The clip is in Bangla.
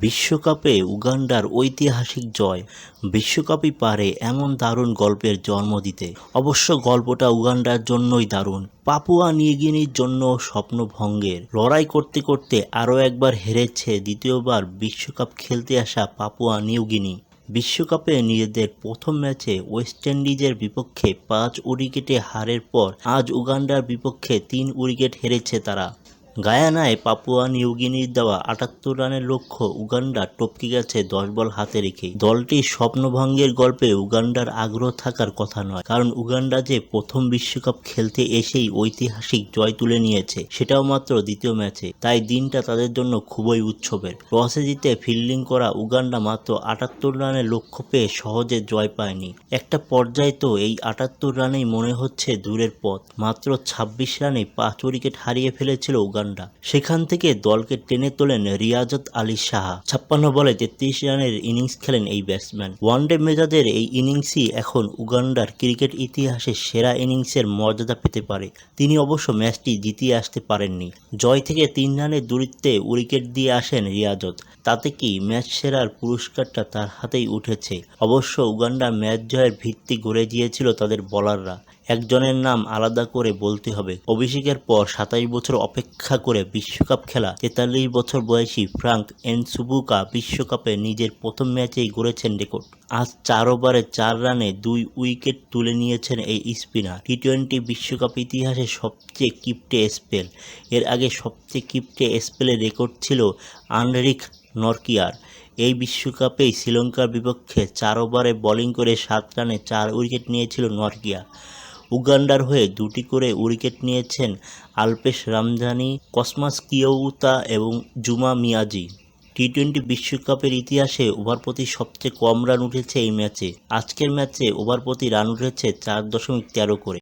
বিশ্বকাপে উগান্ডার ঐতিহাসিক জয়। বিশ্বকাপই পারে এমন দারুণ গল্পের জন্ম দিতে। অবশ্য গল্পটা উগান্ডার জন্যই দারুণ। পাপুয়া নিউগিনির জন্য স্বপ্নভঙ্গের। লড়াই করতে করতে আরও একবার হেরেছে দ্বিতীয়বার বিশ্বকাপ খেলতে আসা পাপুয়া নিউগিনি। বিশ্বকাপে নিজেদের প্রথম ম্যাচে ওয়েস্ট ইন্ডিজের বিপক্ষে পাঁচ উইকেটে হারের পর আজ উগান্ডার বিপক্ষে তিন উইকেট হেরেছে তারা। গায়ানায় পাপুয়া নিউগিনির দেওয়া আটাত্তর রানের লক্ষ্য উগান্ডা টপকে গেছে দশ বল হাতে রেখেই। দলটির স্বপ্নভঙ্গের গল্পে উগান্ডার আগ্রহ থাকার কথা নয়, কারণ উগান্ডা যে প্রথম বিশ্বকাপ খেলতে এসেই ঐতিহাসিক জয় তুলে নিয়েছে, সেটাও মাত্র দ্বিতীয় ম্যাচে। তাই দিনটা তাদের জন্য খুবই উৎসবের। টসে জিতে ফিল্ডিং করা উগান্ডা মাত্র আটাত্তর রানের লক্ষ্য পেয়ে সহজে জয় পায়নি। একটা পর্যায়ে তো এই আটাত্তর রানেই মনে হচ্ছে দূরের পথ। মাত্র ছাব্বিশ রানে পাঁচ উইকেট হারিয়ে ফেলেছিল উগান্ডা। সেখান থেকে দলকে টেনে তোলেন রিয়াজত আলী সাহা। ছাপ্পান্ন বলে তেত্রিশ রানের ইনিংস খেলেন এই ব্যাটসম্যান। ওয়ানডে মেজাজের এই ইনিংসই এখন উগান্ডার ক্রিকেট ইতিহাসে সেরা ইনিংসের মর্যাদা পেতে পারে। তিনি অবশ্য ম্যাচটি জিতিয়ে আসতে পারেননি। জয় থেকে তিন রানের দূরত্বে উইকেট দিয়ে আসেন রিয়াজত। তাতে কি ম্যাচ সেরার পুরস্কারটা তার হাতেই উঠেছে? অবশ্য উগান্ডার ম্যাচ জয়ের ভিত্তি গড়ে দিয়েছিল তাদের বলাররা। একজনের নাম আলাদা করে বলতে হবে। অভিষেকের পর সাতাশ বছর অপেক্ষা করে বিশ্বকাপ খেলা। তেতাল্লিশ বছর বয়সী ফ্রাঙ্ক এনসুবুকা বিশ্বকাপে নিজের প্রথম ম্যাচেই গড়েছেন রেকর্ড। আজ চার ওভারে চার রানে দুই উইকেট তুলে নিয়েছেন এই স্পিনার। টি টোয়েন্টি বিশ্বকাপ ইতিহাসে সবচেয়ে কিপ্টে স্পেল। এর আগে সবচেয়ে কিপ্টে স্পেলের রেকর্ড ছিল আনরিক নরকিয়ার। এই বিশ্বকাপেই শ্রীলঙ্কার বিপক্ষে চার ওভারে বোলিং করে সাত রানে চার উইকেট নিয়েছিল নরকিয়া। উগান্ডার হয়ে দুটি করে উইকেট নিয়েছেন আলপেশ রামজানি, কসমাস কিয়ৌতা এবং জুমা মিয়াজি। টি টোয়েন্টি বিশ্বকাপের ইতিহাসে ওভার প্রতি সবচেয়ে কম রান উঠেছে এই ম্যাচে। আজকের ম্যাচে ওভার প্রতি রান উঠেছে চার দশমিক তেরো করে।